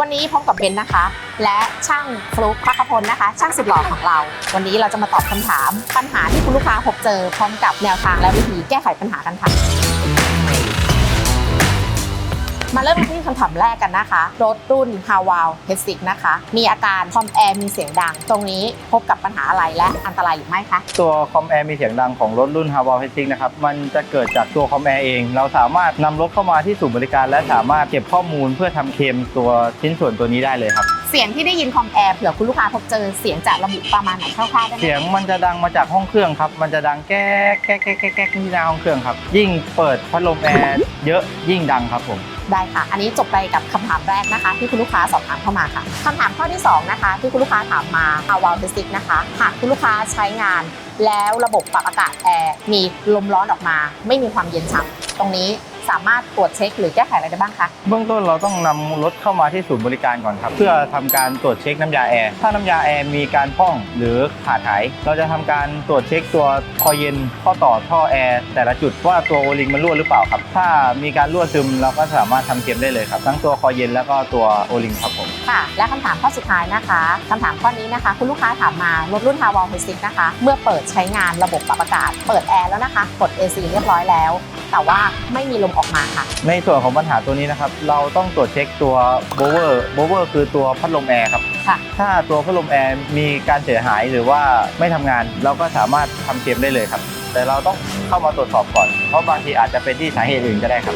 วันนี้พบกับเบนนะคะ และช่างฟลุ๊กพักพลนะคะ ช่างสุดหล่อของเรา วันนี้เราจะมาตอบคำถาม ปัญหาที่คุณลูกค้าพบเจอพร้อมกับแนวทางและวิธีแก้ไขปัญหากันค่ะ มาเริ่มที่คำถามแรกกันนะคะ รถรุ่นฮาวาวเฮสิกนะคะ มีอาการคอมแอร์มีเสียงดัง ตรงนี้พบกับปัญหาอะไรและอันตรายหรือไม่คะ ตัวคอมแอร์มีเสียงดังของรถรุ่นฮาวาวเฮสิกนะครับ มันจะเกิดจากตัวคอมแอร์เอง เราสามารถนำรถเข้ามาที่ศูนย์บริการ และสามารถเก็บข้อมูลเพื่อทำเคลมตัวชิ้นส่วนตัวนี้ได้เลยครับ เสียงที่ได้ยินคอมแอร์เผื่อคุณลูกค้าพบเจอเสียงจะระบุประมาณไหนคร่าวๆได้ไหมเสียงมันจะดังมาจากห้องเครื่องครับ มันจะดังแก๊กแก๊กแก๊กแก๊กแก๊กที่หน้าห้องเครื่องครับ ยิ่งเปิดพัดลมแอร์เยอะยิ่งดังครับผมได้ค่ะ อันนี้จบไปกับคำถามแรกนะคะ ที่คุณลูกค้าสอบถามเข้ามาค่ะคำถามข้อที่ 2 นะคะ ที่คุณลูกค้าถามมา h a w a l t e s i c นะคะหากคุณลูกค้าใช้งาน แล้วระบบปรับอากาศแอร์มีลมร้อนออกมา ไม่มีความเย็นฉ่ำตรงนี้ สามารถตรวจเช็คหรือแก้ไขอะไรได้บ้างคะ เบื้องต้นเราต้องนำรถเข้ามาที่ศูนย์บริการก่อนครับ เพื่อทำการตรวจเช็คน้ำยาแอร์ ถ้าน้ำยาแอร์มีการพร่องหรือขาดหาย เราจะทำการตรวจเช็คตัวคอยเย็นข้อต่อท่อแอร์แต่ละจุดว่าตัวโอลิงมันรั่วหรือเปล่าครับ ถ้ามีการรั่วซึมเราก็สามารถทำเกมได้เลยครับ ทั้งตัวคอยเย็นแล้วก็ตัวโอลิงครับผม ค่ะและคำถามข้อสุดท้ายนะคะคำถามข้อนี้นะคะ คุณลูกค้าถามมารถรุ่น h a w a l t e s i c นะคะ เมื่อเปิดใช้งานระบบปรับอากาศ เปิดแอร์แล้วนะคะ กด AC เรียบร้อยแล้ว แต่ว่าไม่มีลมออกมาค่ะ ในส่วนของปัญหาตัวนี้นะครับ เราต้องตรวจเช็คตัวโบเวอร์โบเวอร์คือตัวพัดลมแอร์ครับค่ะ ถ้าตัวพัดลมแอร์มีการเสียหายหรือว่าไม่ทำงาน เราก็สามารถทำเกมได้เลยครับ แต่เราต้องเข้ามาตรวจสอบก่อน เพราะบางทีอาจจะเป็นที่สาเหตุอื่นก็ได้ครับ